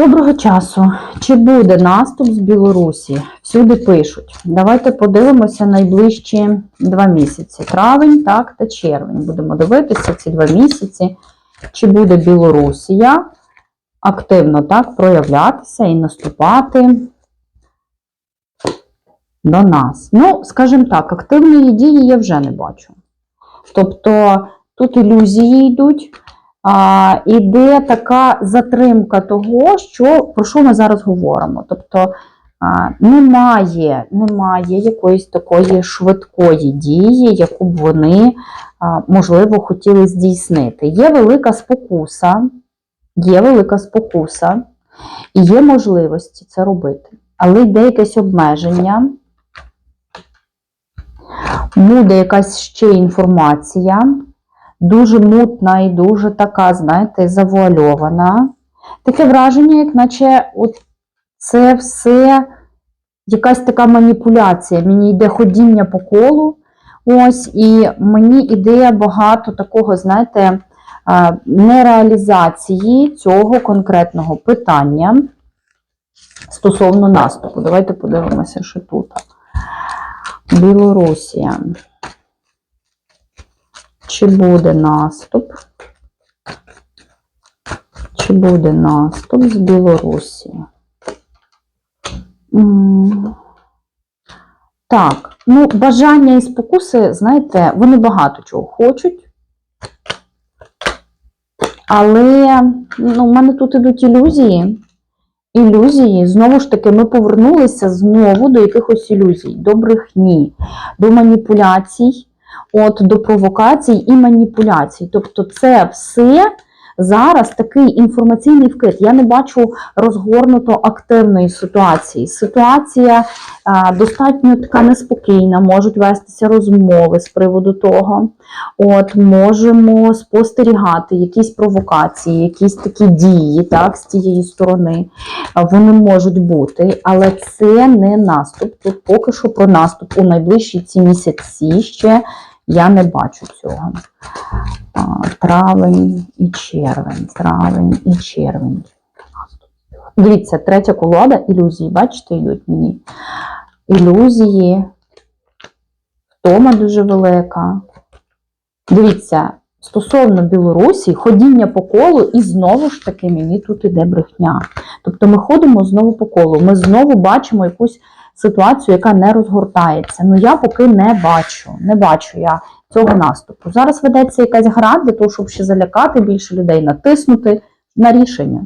Доброго часу. Чи буде наступ з Білорусі? Всюди пишуть. Давайте подивимося найближчі два місяці. Травень, так, та червень. Будемо дивитися ці два місяці. Чи буде Білорусія активно так проявлятися і наступати до нас? Ну, скажімо так, активної дії я вже не бачу. Тобто тут ілюзії йдуть. А, іде така затримка того, що, про що ми зараз говоримо. Тобто а, немає, немає якоїсь такої швидкої дії, яку б вони, а, можливо, хотіли здійснити. Є велика спокуса, є велика спокуса, і є можливості це робити. Але йде якесь обмеження, буде якась ще інформація дуже мутна і дуже така, знаєте, завуальована. Таке враження, як наче от це все якась така маніпуляція. Мені йде ходіння по колу. Ось, і мені йде багато такого, знаєте, нереалізації цього конкретного питання стосовно наступу. Давайте подивимося, що тут. Білорусія. Чи буде наступ? Чи буде наступ з Білорусі? Так, ну, бажання і спокуси, знаєте, вони багато чого хочуть. Але ну, в мене тут ідуть ілюзії. Ілюзії, знову ж таки, ми повернулися знову до якихось ілюзій, до брехні, до маніпуляцій от до провокацій і маніпуляцій. Тобто, це все зараз такий інформаційний вкид. Я не бачу розгорнуто активної ситуації. Ситуація а, достатньо така неспокійна, можуть вестися розмови з приводу того. От можемо спостерігати якісь провокації, якісь такі дії, так, з тієї сторони. Вони можуть бути, але це не наступ. Тут поки що про наступ у найближчі ці місяці ще я не бачу цього. Травень і червень, травень і червень. Дивіться, третя колода ілюзії, бачите, йдуть мені. Ілюзії, втома дуже велика. Дивіться, стосовно Білорусі, ходіння по колу, і знову ж таки мені тут іде брехня. Тобто ми ходимо знову по колу. Ми знову бачимо якусь ситуацію, яка не розгортається. Ну я поки не бачу, не бачу я цього наступу. Зараз ведеться якась гра для того, щоб ще залякати більше людей, натиснути на рішення.